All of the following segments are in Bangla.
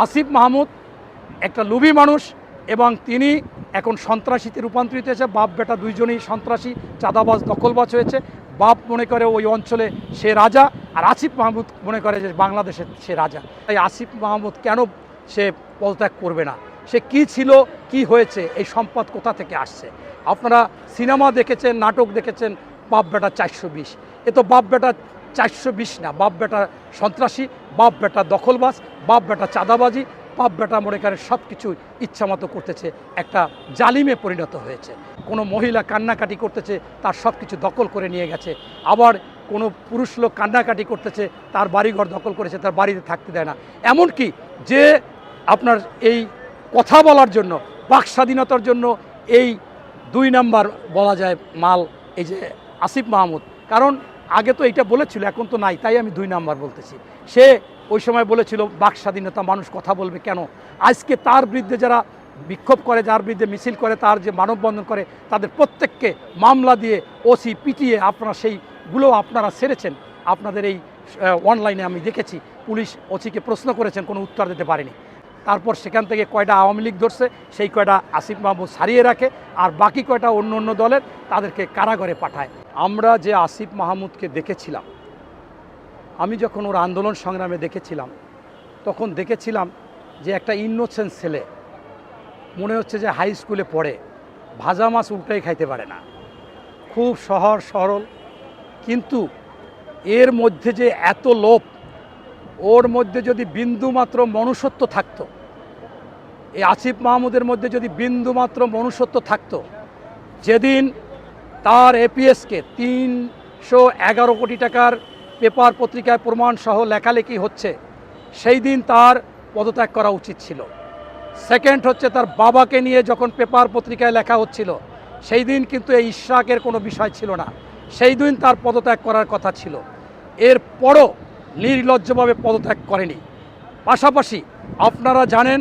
আসিফ মাহমুদ, একটা লুবি মানুষ এবং তিনি এখন সন্ত্রাসীতে রূপান্তরিত হয়েছে। বাপ, বেটা দুইজনেই সন্ত্রাসী, চাঁদাবাজ, দখলবাজ হয়েছে। বাপ মনে করে ওই অঞ্চলে সে রাজা আর আসিফ মাহমুদ মনে করে যে বাংলাদেশের সে রাজা। তাই আসিফ মাহমুদ কেন সে পদত্যাগ করবে না? সে কি ছিল, কি হয়েছে, এই সম্পদ কোথা থেকে আসছে? আপনারা সিনেমা দেখেছেন, নাটক দেখেছেন, বাপ, বেটা চারশো বিশ। এ তো বাপ, বেটা চারশো বিশ না, বাপ বেটা সন্ত্রাসী, বাপ বেটা দখলবাজ, বাপ বেটা চাঁদাবাজি, বাপ বেটা মনে করে সব কিছু ইচ্ছামতো করতেছে, একটা জালিমে পরিণত হয়েছে। কোনো মহিলা কান্নাকাটি করতেছে, তার সব কিছু দখল করে নিয়ে গেছে। আবার কোনো পুরুষ লোক কান্নাকাটি করতেছে, তার বাড়িঘর দখল করেছে, তার বাড়িতে থাকতে দেয় না। এমনকি যে আপনার এই কথা বলার জন্য, বাক স্বাধীনতার জন্য এই দুই নাম্বার বলা যায় মাল, এই যে আসিফ মাহমুদ। কারণ আগে তো এইটা বলেছিল, এখন তো নাই, তাই আমি দুই নাম্বার বলতেছি। সে ওই সময় বলেছিল, বাক স্বাধীনতা মানুষ কথা বলবে কেন? আজকে তার বিরুদ্ধে যারা বিক্ষোভ করে, যার বিরুদ্ধে মিছিল করে, তার যে মানববন্ধন করে, তাদের প্রত্যেককে মামলা দিয়ে ওসি পিটিয়ে আপনারা সেইগুলো আপনারা সেরেছেন আপনাদের এই অনলাইনে আমি দেখেছি, পুলিশ ওসিকে প্রশ্ন করেছেন, কোনো উত্তর দিতে পারেনি। তারপর সেখান থেকে কয়টা আওয়ামী লীগ ধরছে, সেই কয়টা আসিফ মাহমুদ সারিয়ে রাখে, আর বাকি কয়টা অন্য অন্য দলের, তাদেরকে কারাগারে পাঠায়। আমরা যে আসিফ মাহমুদকে দেখেছিলাম, আমি যখন ওর আন্দোলন সংগ্রামে দেখেছিলাম, তখন দেখেছিলাম যে একটা ইনোসেন্ট ছেলে, মনে হচ্ছে যে হাই স্কুলে পড়ে, ভাজা মাছ উল্টাই খাইতে পারে না। খুব সহজ, সরল, কিন্তু এর মধ্যে যে এত লোভ, ওর মধ্যে যদি বিন্দুমাত্র মনুষ্যত্ব থাকত, এই আসিফ মাহমুদের মধ্যে যদি বিন্দুমাত্র মনুষ্যত্ব থাকতো, যেদিন তার এপিএসকে তিনশো এগারো কোটি টাকার পেপার পত্রিকায় প্রমাণ সহ লেখালেখি হচ্ছে। সেই দিন তার পদত্যাগ করা উচিত ছিল। সেকেন্ড হচ্ছে তার বাবাকে নিয়ে যখন পেপার পত্রিকায় লেখা হচ্ছিল, সেই দিন কিন্তু এই ইশরাকের কোনো বিষয় ছিল না। সেই দিন তার পদত্যাগ করার কথা ছিল। এরপরও নির্লজ্জভাবে পদত্যাগ করেনি। পাশাপাশি আপনারা জানেন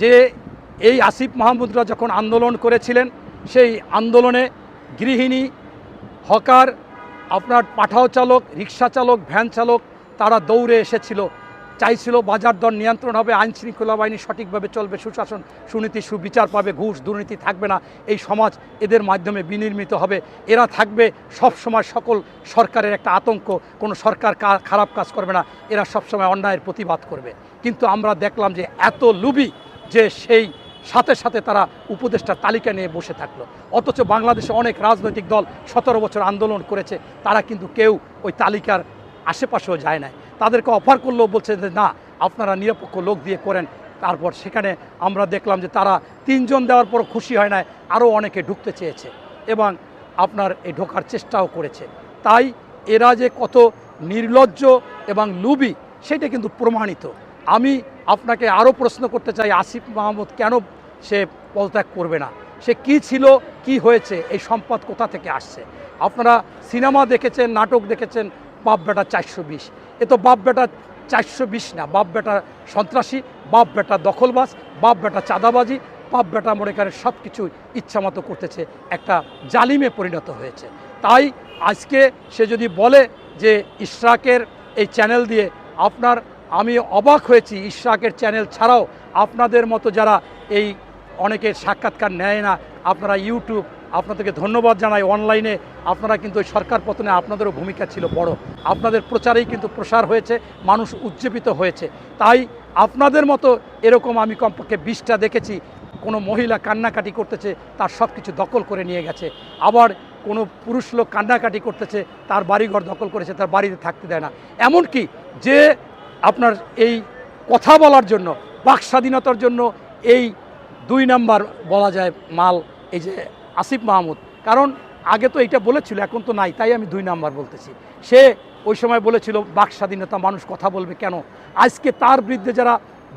যে এই আসিফ মাহমুদরা যখন আন্দোলন করেছিলেন, সেই আন্দোলনে গৃহিণী, হকার, আপনার পাঠাও চালক, রিক্সা চালক, ভ্যান চালক, তারা দৌড়ে এসেছিল। চাইছিল বাজার দর নিয়ন্ত্রণ হবে, আইন শৃঙ্খলা বাহিনী সঠিকভাবে চলবে, সুশাসন, সুনীতি, সুবিচার পাবে, ঘুষ, দুর্নীতি থাকবে না। এই সমাজ এদের মাধ্যমে বিনির্মিত হবে। এরা থাকবে সব সময় সকল সরকারের একটা আতঙ্ক। কোনো সরকার খারাপ কাজ করবে না। এরা সবসময় অন্যায়ের প্রতিবাদ করবে। কিন্তু আমরা দেখলাম যে এত লুবি যে সেই সাথে সাথে তারা উপদেষ্টার তালিকা নিয়ে বসে থাকল। অথচ বাংলাদেশে অনেক রাজনৈতিক দল সতেরো বছর আন্দোলন করেছে, তারা কিন্তু কেউ ওই তালিকার আশেপাশেও যায় নাই। তাদেরকে অফার করলেও বলছে যে, না, আপনারা নিরপেক্ষ লোক দিয়ে করেন। তারপর সেখানে আমরা দেখলাম যে, তারা তিনজন দেওয়ার পর খুশি হয় না আরও অনেকে ঢুকতে চেয়েছে এবং আপনার এই ঢোকার চেষ্টাও করেছে। তাই এরা যে কত নির্লজ্জ এবং লুবি, সেটা কিন্তু প্রমাণিত। আমি আপনাকে আরও প্রশ্ন করতে চাই, আসিফ মাহমুদ, কেন সে পদত্যাগ করবে না। সে কি ছিল, কি হয়েছে, এই সম্পদ কোথা থেকে আসছে? আপনারা সিনেমা দেখেছেন, নাটক দেখেছেন, বাপ বেটা চারশো বিশ। এ তো বাপ বেটা চারশো বিশ না, বাপ বেটা সন্ত্রাসী, বাপ বেটা দখলবাজ, বাপ বেটা চাঁদাবাজি, বাপ বেটা মনে করে সব কিছু ইচ্ছামতো করতেছে, একটা জালিমে পরিণত হয়েছে। তাই আজকে সে যদি বলে যে ইশরাকের এই চ্যানেল দিয়ে আপনার, আমি অবাক হয়েছি, ইশরাকের চ্যানেল ছাড়াও আপনাদের মতো যারা এই অনেকের সাক্ষাৎকার নেয় না। আপনারা ইউটিউব, আপনাদেরকে ধন্যবাদ জানাই। অনলাইনে আপনারা কিন্তু ওই সরকার পতনে আপনাদেরও ভূমিকা ছিল বড়। আপনাদের প্রচারেই কিন্তু প্রসার হয়েছে, মানুষ উজ্জীবিত হয়েছে। তাই আপনাদের মতো এরকম আমি কমপক্ষে বিশটা দেখেছি, কোনো মহিলা কান্নাকাটি করতেছে, তার সব কিছু দখল করে নিয়ে গেছে। আবার কোনো পুরুষ লোক কান্নাকাটি করতেছে, তার বাড়িঘর দখল করেছে, তার বাড়িতে থাকতে দেয় না। এমনকি যে আপনার এই কথা বলার জন্য, বাক স্বাধীনতার জন্য এই দুই নাম্বার বলা যায় মাল, এই যে আসিফ মাহমুদ। কারণ আগে তো এটা বলেছিল, এখন তো নাই, তাই আমি দুই নাম্বার বলতেছি। সে ওই সময় বলেছিল, বাক স্বাধীনতা মানুষ কথা বলবে কেন? আজকে তার বিরুদ্ধে যারা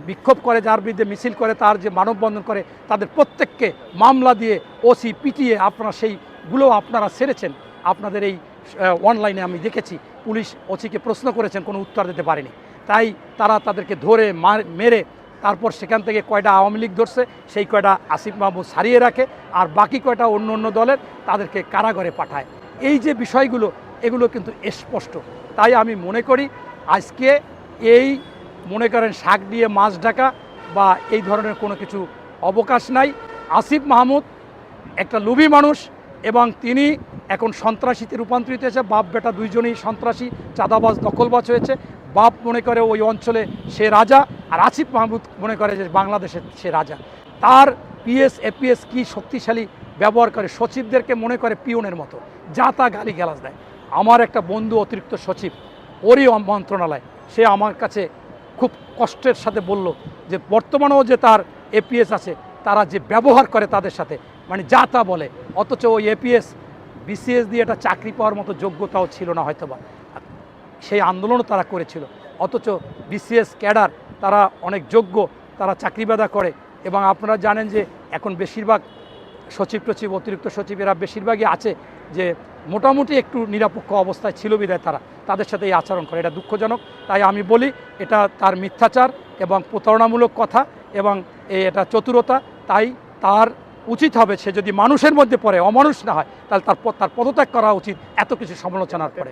বিক্ষোভ করে, যার বিরুদ্ধে মিছিল করে, তার যে মানববন্ধন করে, তাদের প্রত্যেককে মামলা দিয়ে ওসি পিটিয়ে আপনারা সেইগুলো আপনারা সেরেছেন আপনাদের এই অনলাইনে আমি দেখেছি, পুলিশ ওসিকে প্রশ্ন করেছেন, কোনো উত্তর দিতে পারেনি। তাই তারা তাদেরকে ধরে মার, মেরে তারপর সেখান থেকে কয়টা আওয়ামী লীগ ধরছে, সেই কয়টা আসিফ মাহমুদ সারিয়ে রাখে আর বাকি কয়টা অন্য অন্য দলের তাদেরকে কারাগারে পাঠায়। এই যে বিষয়গুলো, এগুলো কিন্তু স্পষ্ট। তাই আমি মনে করি আজকে এই মনে করেন শাক দিয়ে মাছ ঢাকা বা এই ধরনের কোনো কিছু অবকাশ নাই। আসিফ মাহমুদ একটা লোভী মানুষ এবং তিনি এখন সন্ত্রাসীতে রূপান্তরিত হয়েছে। বাপ বেটা দুইজনেই সন্ত্রাসী, চাঁদাবাজ, দখলবাজ হয়েছে। বাপ মনে করে ওই অঞ্চলে সে রাজা আর আসিফ মাহমুদ মনে করে যে বাংলাদেশের সে রাজা। তার পিএস, এপিএস কি শক্তিশালী ব্যবহার করে সচিবদেরকে মনে করে পিওনের মতো, যা তা গালি গালাজ দেয়। আমার একটা বন্ধু অতিরিক্ত সচিব, ওরই মন্ত্রণালয়, সে আমার কাছে খুব কষ্টের সাথে বলল যে বর্তমানেও যে তার এপিএস আছে, তারা যে ব্যবহার করে তাদের সাথে মানে যা তা বলে, অথচ ওই এপিএস, বিসিএস দিয়ে একটা চাকরি পাওয়ার মতো যোগ্যতাও ছিল না হয়তোবা। সেই আন্দোলনও তারা করেছিল, অথচ বিসিএস ক্যাডার তারা অনেক যোগ্য, তারা চাকরি বাদা করে এবং আপনারা জানেন যে এখন বেশিরভাগ সচিব টচিব, অতিরিক্ত সচিব এরা বেশিরভাগই আছে যে মোটামুটি একটু নিরপেক্ষ অবস্থায় ছিল বিদায় তারা, তাদের সাথে এই আচরণ করে। এটা দুঃখজনক। তাই আমি বলি, এটা তার মিথ্যাচার এবং প্রতারণামূলক কথা এবং এটা চতুরতা। তাই তার উচিত হবে সে যদি মানুষের মধ্যে পড়ে, অমানুষ না হয়, তাহলে তার তার পদত্যাগ করা উচিত এত কিছু সমালোচনার পরে।